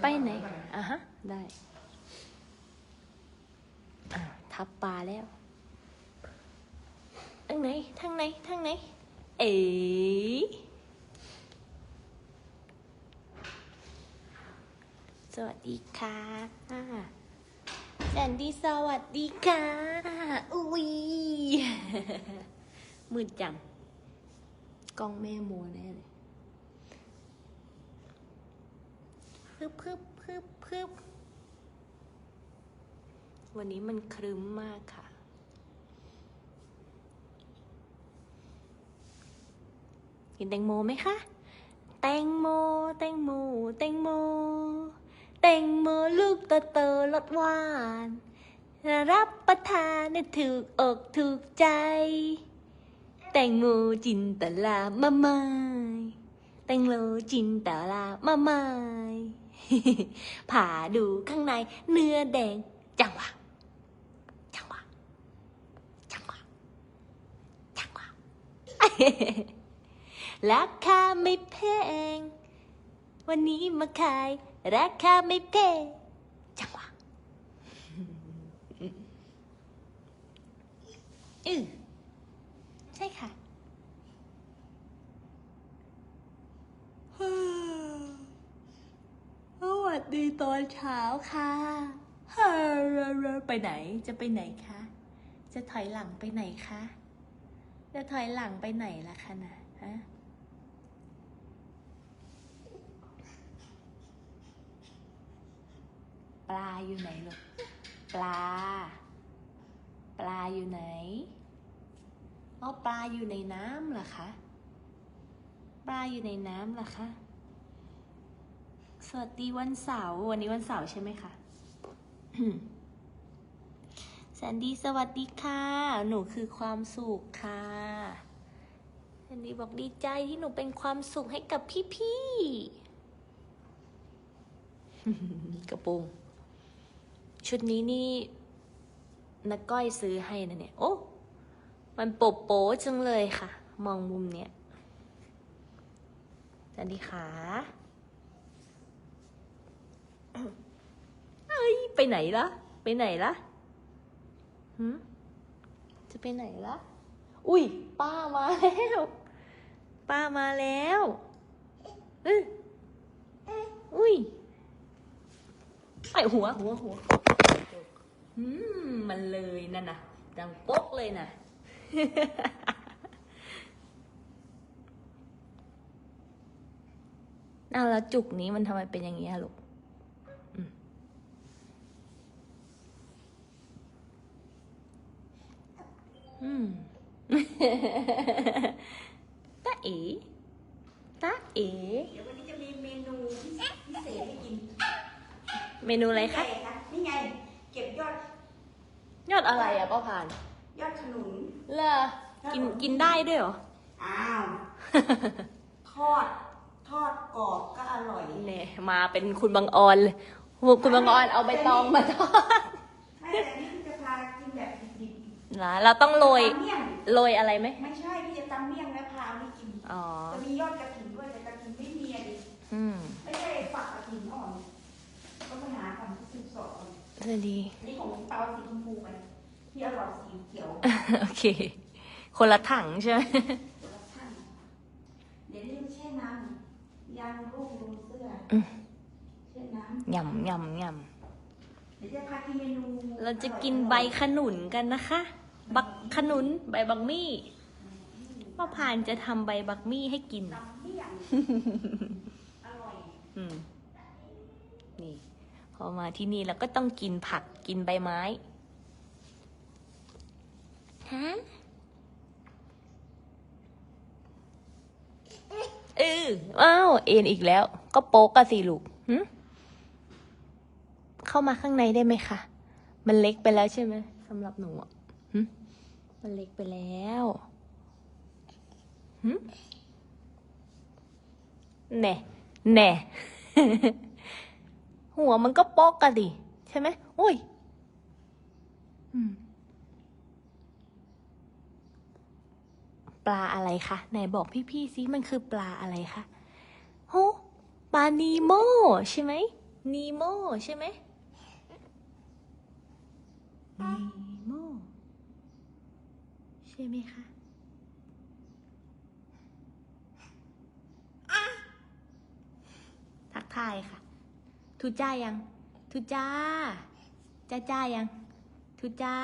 ไปไหนอะฮะ ได้อะทับปลาแล้ว ทางไหน ทางไหน ทางไหน เอ๋สวัสดีค่ะแซนดี้สวัสดีค่ะ อุ้ยมืดจัง กล้องแม่โมแน่เลย บพึบพึบพึบวันนี้มันครึ้มมากค่ะ กินแตงโมไหมคะ แตงโม แตงโม แตงโม แตงโมลูกโตโตๆรสหวาน รับประทานได้ถูกอกถูกใจ แตงโมจินตลามะไมายแตงโมจินตลามะไมาย ผ่าดูข้างในเนื้อแดง จังหวะ จังหวะ จังหวะ จังหวะ ราคาไม่แพง วันนี้มาขาย ราคาไม่แพง จังหวะอือใช่ค่ะ วัสดีตอนเช้าค่ะฮไปไหนจะไปไหนคะ จะถอยหลังไปไหนคะ จะถอยหลังไปไหนล่ะคะนะฮะปลาอยู่ไหนลูก ปลา ปลาอยู่ไหน อ๋อปลาอยู่ในน้ำเหรอคะ ปลาอยู่ในน้ำเหรอคะ สวัสดีวันเสาร์วันนี้วันเสาร์ใช่ไหมคะแซนดี้สวัสดีค่ะ หนูคือความสุขค่ะแซนดี้บอกดีใจที่หนูเป็นความสุขให้กับพี่ๆกระโปรงชุดนี้นี่นักก้อยซื้อให้นะเนี่ย โอ้ มันโปโป๊จังเลยค่ะ มองมุมเนี้ยแซนดี้ขา เอ้ยไปไหนล่ะ ไปไหนล่ะหืมจะไปไหนล่ะ อุ้ย ป้ามาแล้ว ป้ามาแล้วเอยอุ้ยไอหัวหัวหัวอืมมันเลยนั่นน่ะ ดังโป๊กเลยน่ะ เอาแล้วจุกนี้มันทำไมเป็นอย่างนี้อะลูก อืมตาเอ๋ตาเอ๋เดี๋ยววันนี้จะมีเมนูพิเศษพิเศษให้กิน เมนูอะไรคะ นี่ไง เก็บยอด ยอดอะไรอะป้าพาน ยอดขนุนเลอกินกินได้ด้วยเหรอ อ้าว ทอด ทอดกรอบก็อร่อย เนี่ยมาเป็นคุณบางออนเลยคุณบางออนเอาใบตองมาทอด นะเราต้องๆโรยตำเมี่ยง โรยอะไรไหมไม่ใช่พี่จะตำเมี่ยงแล้วพาเอานี่กิน อ๋อจะมียอดกระถิ่นด้วยแต่กระถิ่นไม่มีอะดิอืมไม่ใช่ฝักกระถิ่นอ่อนก็ไปหาฝั่งที่สิบสองสวัสดี อันนี่ของเปาสีชมพูไปพี่อร่อยสีเขียวโอเค คนละถังใช่ไหมคนละข้างเดี๋ยวนี้มันแช่น้ำยางรูปลงเสื้ออมแช่น้ำยำยำยเดี๋ยวจะพากินเมนูำเราจะกินใบขนุนกันนะคะ บักขนุนใบบักมี่ป้าพานจะทำใบบักมี่ให้กินตำเมี่ยงอร่อยอืมนี่ พอมาที่นี่เราก็ต้องกินผักกินใบไม้ ฮะเอออ้าว เอ็นอีกแล้ว ก็โป๊กกะสิลูกหึเข้ามาข้างในได้ไหมคะ มันเล็กไปแล้วใช่ไหมสำหรับหนูอะหึ มันเล็กไปแล้วหึแน่แน่หัวมันก็โป๊กกันดิ ใช่ไหมโอ้ยอืมปลาอะไรคะไหนบอกพี่ๆซิมันคือปลาอะไรคะโหปลานีโมใช่ไหมนีโมใช่ไหมนีโม ใช่ไหมคะทักทายค่ะ ทุจ้ายัง ทุจ้า จ้าจ้ายัง ทุจ้า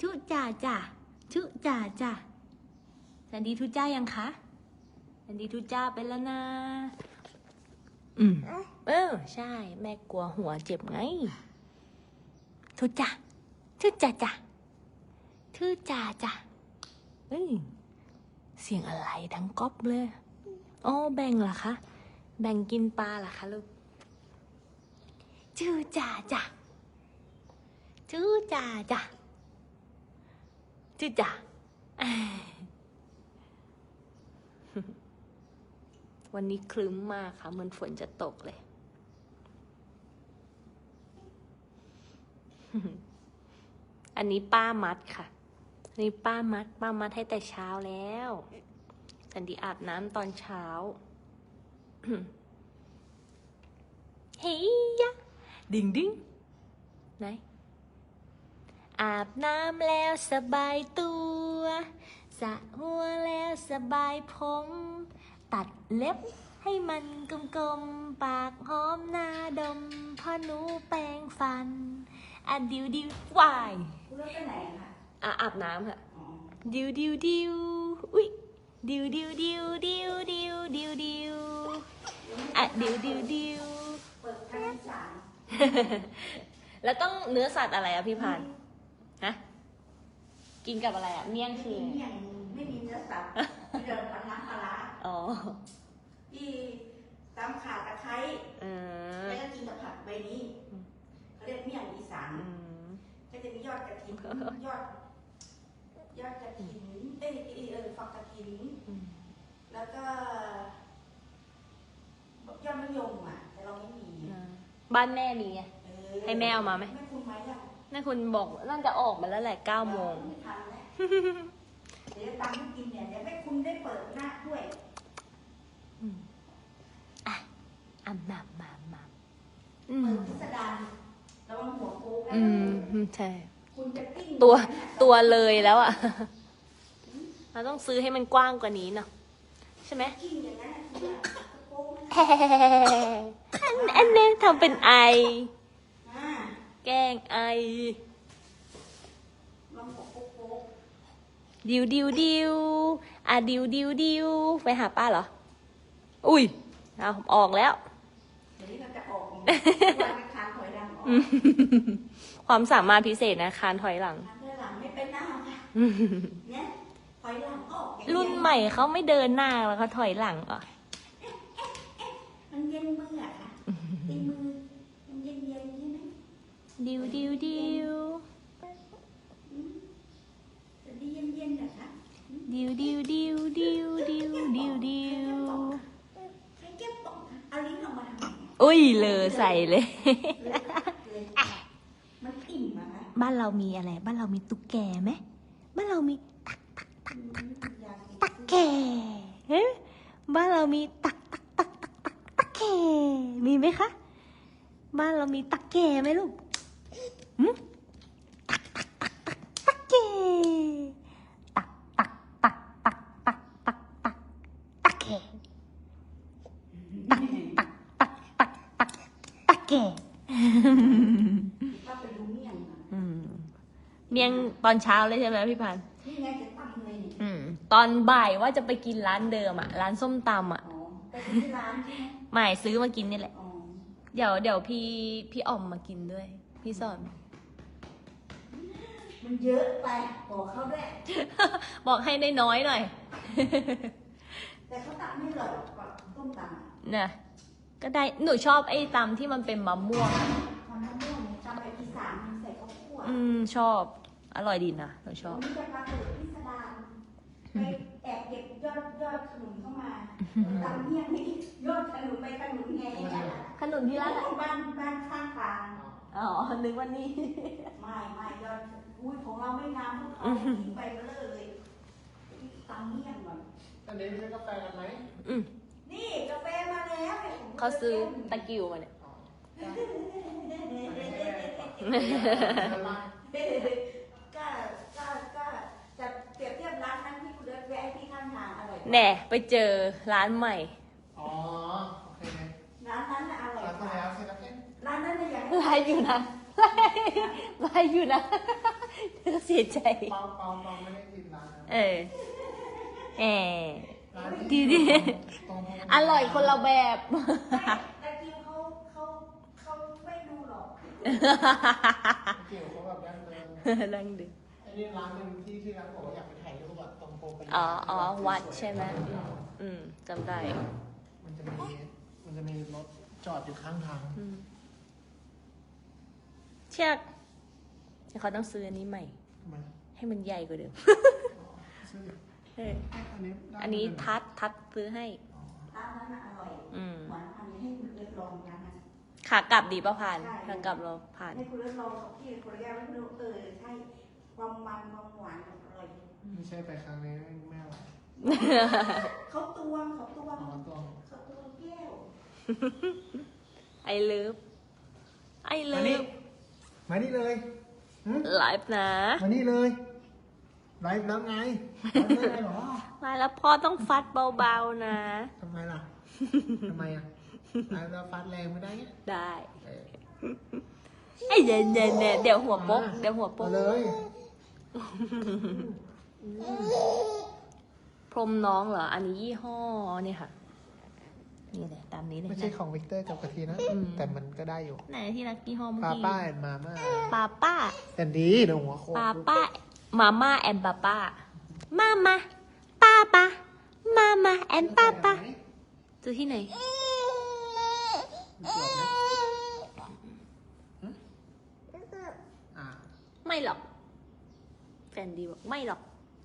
ทุจ้าจ้าทุจ้าจ้าสันดีทุจ้ายังคะสันดีทุจ้าไปแล้วนะ อืม เออ ใช่ แม่กลัวหัวเจ็บไง ทุจ้าทุจ้าจ้า ทุจ้าจ้าเอ้ยเสียงอะไรทั้งก๊อบเลย อ๋อ แบ่งเหรอคะ แบ่งกินปลาเหรอคะลูก ชื่อจ่าจ่าชื่อจ่าจ่าชื่อจ่าอ่าวันนี้คลึ้มมากค่ะ เหมือนฝนจะตกเลย อันนี้ป้ามัดค่ะอั นนี้ป้ามัด ป้ามัดให้แต่เช้าแล้วสันดีอาบน้ำตอนเช้า เฮียะดิ่งดิ่งไหน อาบน้ำแล้วสบายตัวสระหัวแล้วสบายผม ตัดเล็บให้มันกลมๆ ปากหอมหน้าดมพอหนูแปรงฟัน อะดิวดิววายคุณเลิกไปไหนอะคะ อะอาบน้ำค่ะอ๋อดิวดิวดิวอุ้ยดิวดิวดิวดิวดิวดิวดิวอะดิวดิวดิวเปิดทางที่สามแล้วต้องเนื้อสัตว์อะไรอะพี่พานฮะกินกับอะไรอะเมี่ยงคือไม่มีอย่างไม่มีเนื้อสัตว์มีเดินปันน้ำปลาร้าอ๋อที่ตำข่าตะไคร้เออแล้วก็กินกับผักใบนี้เขาเรียกเมี่ยงอีสานอืมก็จะมียอดกระถินยอด ยอดกระถินเอ้ยเอ้ยเออฝักกระถินอืมแล้วก็ยอดมะยมอะ แต่เราไม่มีนะบ้านแม่มีไงเออให้แม่เอามาไหมไม่คุณไหมอะน่าคุณบอกน่าจะออกมาแล้วแหละเก้าโมงไม่ทันแล้วเดี๋ยวตามให้กินเนี่ยเดี๋ยวแม่คุณได้เปิดหน้าด้วยอืมอะอะมามามาอืเปิมดพิสดารระวังหัวโป๊กนะอืมอืมใช่คุณจะกิ้ง ตัวตัวเลยแล้วอะ เราต้องซื้อให้มันกว้างกว่านี้เนาะใช่ไหมกิ้งอย่างนั้นน่ะคุณอะโป๊กนะแฮ่อันนี้ทำเป็นไอ แกล้งไอ ดิวดิวดิวอะดิวดิวดิวไปหาป้าเหรอ อุ้ยเอาออกแล้ว เดี๋ยวนี้เราจะออกวันอังคารถอยหลังออก ความสามารถพิเศษนะคานถอยหลังถอยหลังไม่เป็นหน้าค่ะเนี่ยถอยหลังออกอย่างเดียวรุ่นใหม่เขาไม่เดินหน้าแล้วเขาถอยหลังอะมันเย็นมืออะค่ะตีมือมันเย็นเย็นๆใช่ไหมดิวดิวดิวอืมแต่ดีเย็นเย็นๆนะคะดิวดิวดิวดิวดิวดิวดิวใครเก็บตกคะเอาลิ้นออกมาทำไมอะอุ้ยเลอใส่เลย เลยเลยมัน อิ่มอะคะบ้านเรามีอะไร บ้านเรามีตุ๊กแกไหมบ้านเรามีตักตักตักตักตักตักแกเฮ้บ้านเรามีตักตักตักตักตักตักแกมีไหมคะ บ้านเรามีตักแกไหมลูกอืม เมียงตอนเช้าเลยใช่ไหมพี่พันธุ์นี่ไงจะตำเลยนี่อืม ตอนบ่ายว่าจะไปกินร้านเดิมอะร้านส้มตำอะอ๋อไปที่ร้านใช่ไหมไม่ซื้อมากินนี่แหละ อ๋อเดี๋ยวเดี๋ยวพี่พี่อ่อมมากินด้วย พี่สอน มันเยอะไปบอกเขาด้วย บอกให้ได้น้อยหน่อย แต่เขาตักไม่หรอกกว่าต้มตำอะนะก็ได้หนูชอบไอ้ตำที่มันเป็นมะม่วงอะทำมะม่วงเนี่ยตำไปอีสานมันใส่ข้าวคั่วอืมชอบ อร่อยดีนะหนูชอบวันนี้จะปลาเปิดพิสดารไปแอบเก็บยอดยอดขนุนเข้ามาตำเมี่ยงนี่ยอดขนุนไปขนุนไงอะขนุนที่ร้านบ้านบ้านข้างทางอ๋อนึกวันนี้ ไม่ไม่ยอดอุ้ยของเราไม่งามเท่าเขาทิ้งไปเบลอเลยตำเมี่ยงก่อนอันนี้ซื้อกาแฟกันไหมอืมนี่กาแฟมาแล้วนี่ยผมเขาซื้อตะกิวมาเนี่ย อ๋อ ก็ก็ก็จะเปรียบเทียบร้านนั้นที่คุณเลิศแวะที่ข้าง ทางอร่อยแน่ไปเจอร้านใหม่ อ๋อ โอเคไหมร้านนั้นน่ะอร่อยรักกมาว่าแล้วใช่ไหมเพื่อนร้านนั้นน่ะอย่างไลฟ์อยู่นะไลฟ์อยู่นะเธอเสียใจ เปาเปาเปาไม่ได้กินร้านนั้นเออเออร้านดีที่ดีตรงๆอร่อยคนละแบบ แต่กิวเขาเขาเขาไม่ดูหรอกเกี่ยวเขาแบบดั้งเดิมลังดึไอ้นี่ร้านหนึ่งที่ที่ร้านบอกว่าอยากไปถ่ อ๋ออ๋อวัดใช่ไหมอืมอืมจำได้ มันจะมีมันจะมีรถจอดอยู่ข้างทางอืมเชือกเดี๋ยวเขาต้องซื้ออันนี้ใหม่ ทำไมให้มันใหญ่กว่าเดิมซื้อเอออันนี้ได้อันนี้ทัดทัดซื้อให้อ๋อร้านนั้นน่ะอร่อยอืม หวานอันนี้ให้คุณเลิศลองร้านนั้น ขากลับดีป่ะผ่านใช่ ขากลับเราผ่าน ให้คุณเลิศลองกับพี่คนละแก้วแล้วคุณเลิศเออใช่ความมันความหวานอร่อย ไม่ใช่ไปครั้งนี้แม่ไหวเขาตวงเขาตวงอ๋อตัวเขาตวงแก้วไอเลิฟไอเลิมานี่ฟมานี่เลยหึไลฟ์นะมานี่เลยไลฟ์แล้วไงไลฟ์ได้เหรอมาแล้วพ่อต้องฟัดเบาๆนะทำไมล่ะทำไมอะไลฟ์แล้วฟัดแรงไม่ได้ไงได้เออไอ้เดี๋ยวเดี๋ยวเดี๋ยวเดี๋ยวหัวโป๊กเดี๋ยวหัวโป๊ก เอาเลย พรมน้องเหรอ อันนี้ยี่ห้อเนี่ยค่ะ นี่เลยตามนี้เลยไม่ใช่นะ ของวิกเตอร์กับกะทินะ อืม แต่มันก็ได้อยู่ไหนที่รักยี่ห้อเมื่อป้ากี้ป้าแอนมาม่าป้าป้า แต่ดีเดี๋ยวหัวโคตร ป้าป้ามาม่าแอนป้าป้ามามาป้าป้ามามาแอนป้าป้าซื้อที่ไหนเกือบไหมหึอ่าไม่หรอก แฟนดีบอกไม่หรอก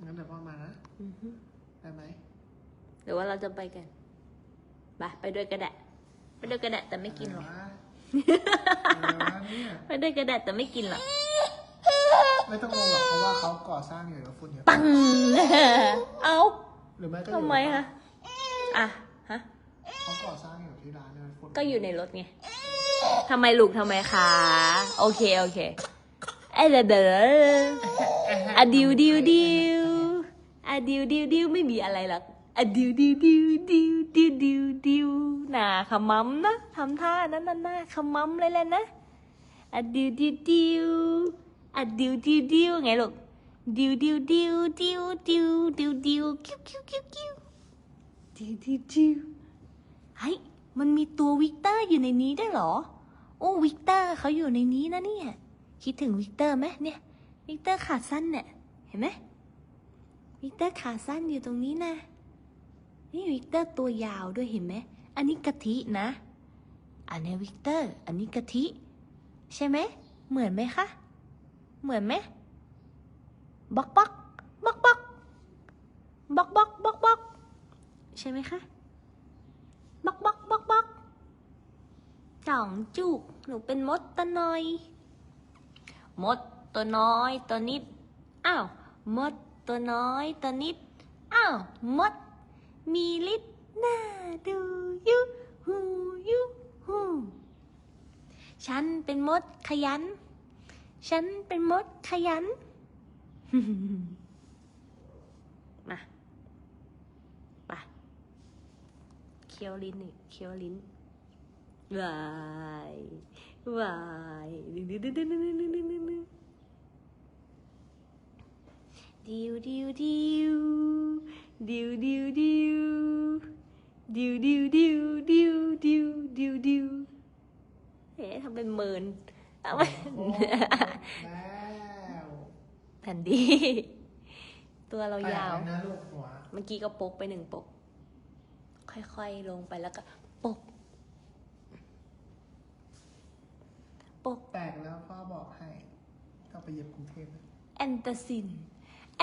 งั้นเดี๋ยวพ่อมานะอือฮึได้ไหมหรือว่าเราจะไปกันไปไปด้วยกระแดะไปด้วยกระแดะแต่ไม่กินหรอกอะไรวะอะไรวะเนี่ย ไปด้วยกระแดะแต่ไม่กินหรอกไม่ต้องลงหรอกเพราะว่าเขาก่อสร้างอยู่แล้วฝุ่นเยอะปังเอาหรือไม่ก็อยู่ทำไมคะอะฮะเขาก่อสร้างอยู่ที่ร้านเลยฝุ่นก็อยู่ในรถไงทำไมลูกทำไมคะโอเคโอเคเอ้ยเดี๋ยวเดี๋ยวอะดิวดิวดิวอะ ดิวดิวดิวไม่มีอะไรหรอกอะดิวดิวดิวดิวดิวดิวดิวน่าขมำนะทำท่านั้นน่ะนาขมำเลยแหละนะอะดิวดิวดิวอะดิวดิวดิวไงลูกดิวดิวดิวดิวดิวดิวดิวคิวคิวคิวคิวดิวดิวดิวเฮ้ยมันมีตัววิกเตอร์อยู่ในนี้ได้เหรอ โอ้วิกเตอร์เขาอยู่ในนี้นะเนี่ย คิดถึงวิกเตอร์ไหมเนี่ย วิกเตอร์ขาสั้นเนี่ย เห็นไหม วิกเตอร์ขาสั้นอยู่ตรงนี้นะ นี่วิกเตอร์ตัวยาวด้วยเห็นไหม อันนี้กะทินะ อันนี้วิกเตอร์ อันนี้กะทิ ใช่ไหม เหมือนไหมคะ เหมือนไหมบักบักบักบักบักบักบักบักใช่ไหมคะบักบักบักบักจ่องจุก หนูเป็นมดตัวน้อย มดตัวน้อยตัวนิด อ้าว มด ตัวน้อยตัวนิด อ้าวมด มีฤทธิ์น่าดูยุหูยุหูฉันเป็นมดขยัน ฉันเป็นมดขยัน มาไปเคี้ยวลิ้นอีกเคี้ยวลิ้นวายวายดิวดิวดิวดิวดิวดิวดิว ดิวดิวดิวดิวดิวดิวดิวดิวดิวดิวดิวดิวดิวดิวเฮ้ทำเป็นเมินเอาไปโอ้แล้วแผ่นดี ตัวเรายาวแปลกนะลูกหัวเมื่อกี้ก็ปกไปหนึ่งปก ค่อยๆลงไปแล้วก็ปก ปกแปลกแล้วพ่อบอกให้ ก็ไปเย็บกรุงเทพนะแอนตาซิน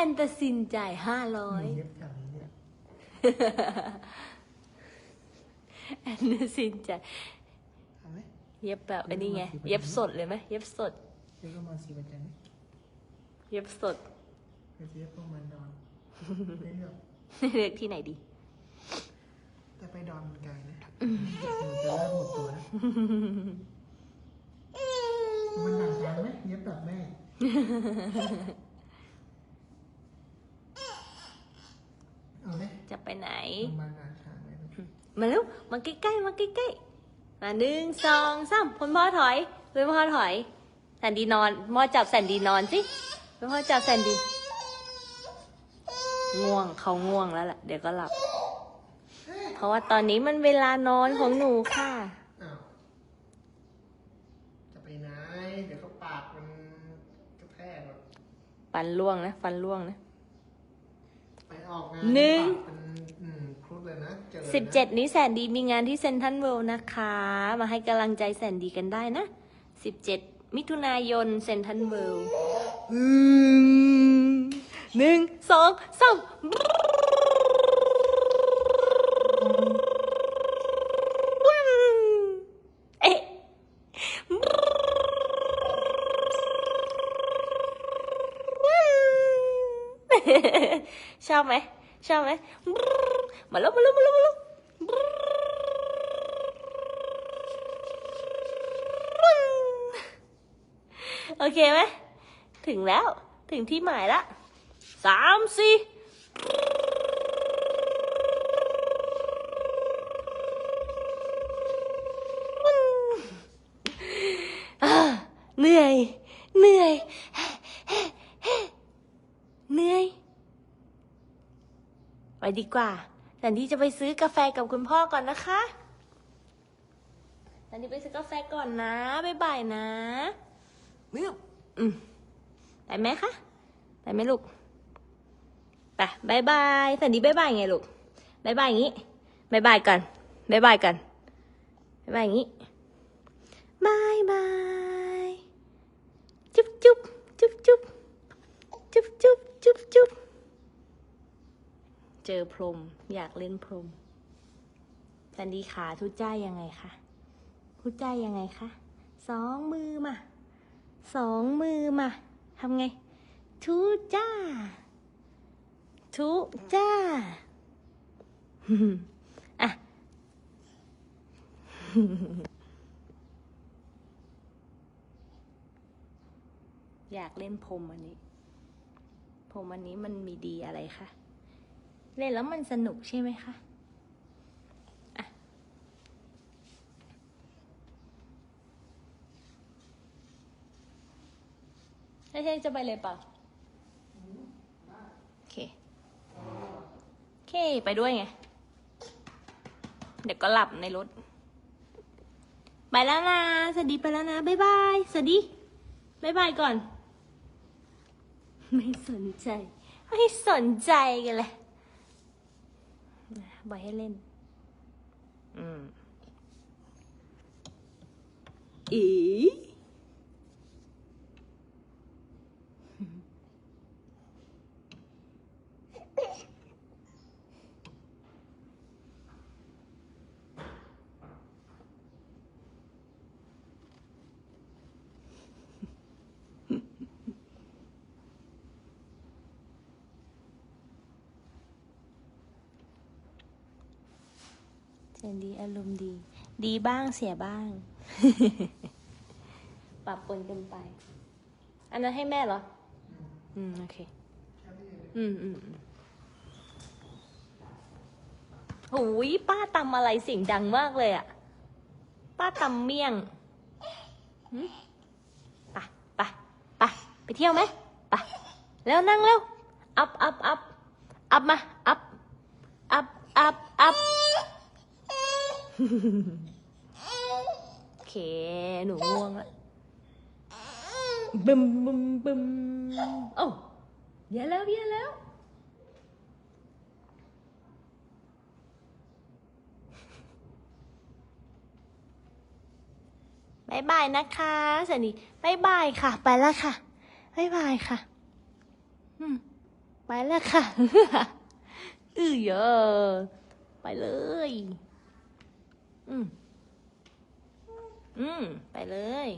แอนตาซินจ่ายห้าร้อยเย็บอย่างนี้เนี่ยแอนตาซินจ่ายทำไหมเย็บแบบอันนี้ไง เย็บสดเลยไหมเย็บสด เย็บประมาณสี่วันจันทร์นี่เย็บสดเดี๋ยวจะเย็บประมาณนอนไม่เลือกเลือกที่ไหนดี แต่ไปดอนมันไกลนะหนูจะเริ่มหมดตัวนะฟแบบแม่ เอาไหม จะ ไปไหนโรงพยาบาลราชาไหมมาเร็วมาใกล้ๆมาใกล้ๆมาหนึ่งสองสามคุณพ่อถอยคุณพ่อถอยแซนดีนอนพ่อจับแซนดีนอนสิคุณพ่อจับแซนดีง่วงเขาง่วงแล้วล่ะเดี๋ยวก็หลับ เพราะว่าตอนนี้มันเวลานอนของหนูค่ะอ้าวจะไปไหนเดี๋ยวเขาปากมันกระแทกหรอกฟันล่วงนะ ฟันล่วงนะไปออกงานหนึ่ง สิบเจ็ดนี้แสนดีมีงานที่เซนทันเวลนะคะ มาให้กำลังใจแสนดีกันได้นะสิบเจ็ดมิถุนายนเซนทันเวิลด์หนึ่งสองสามชอบไหมชอบไหม มาแล้วมาแล้วมาแล้วมาแล้วโอเคไหมถึงแล้วถึงที่หมายละสามสี่อ่าเหนื่อยเหนื่อยเหนื่อย ไปดีกว่า แตนที่จะไปซื้อกาแฟกับคุณพ่อก่อนนะคะแตนที่ไปซื้อกาแฟก่อนนะบ๊ายบายนะมึบอืมไปไหมคะ ไปไหมลูก ไปบายบายแตนที่บายบายไงลูกบายบายอย่างนี้บายบายกันบายบายกันบายบายอย่างนี้บายบายจุ๊บจุ๊บจุ๊บจุ๊บจุ๊บจุ๊บจุ๊บจุ๊บ เจอพรม อยากเล่นพรมสันดีขาทุจ้ายังไงคะทุจ้ายังไงคะสองมือมาสองมือมาทำไง ทุจ้า ทุจ้าอะอยากเล่นพรมอันนี้พรมอันนี้มันมีดีอะไรคะ เล่นแล้วมันสนุกใช่ไหมคะอะไม่ใช่จะไปเลยเปล่าโอเค โอเค ไปด้วยไง เดี๋ยวก็หลับในรถ ไปแล้วนะ สวัสดีไปแล้วนะ บ๊ายบาย สวัสดี บ๊ายบายก่อน ไม่สนใจ ไม่สนใจกันเลย và Helen ừ. ý เจนดีอารมณ์ดี ดีบ้างเสียบ้าง ปรับปนกันไป อันนั้นให้แม่เหรอ อืม โอเค อืมอืมอืมโอ้ยป้าตำอะไรเสียงดังมากเลยอะป้าตำเมี่ยงหืมไปไปไปไปเที่ยวไหมไปแล้วนั่งเร็ว อัพอัพอัพอัพมา อัพ อัพอัพ โอเค หนูง่วงแล้วบึมบึมบึมโอ้เดี๋ยวแล้วเดี๋ยวแล้ว บายบายนะคะสวัสดีบายบายค่ะ ไปแล้วค่ะบายบายค่ะ อืม ไปแล้วค่ะ อือเยอะ ไปเลย อืม อืม ไปเลย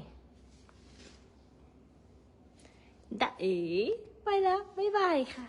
ดะเอ๋ไปแล้ว บ๊ายบายค่ะ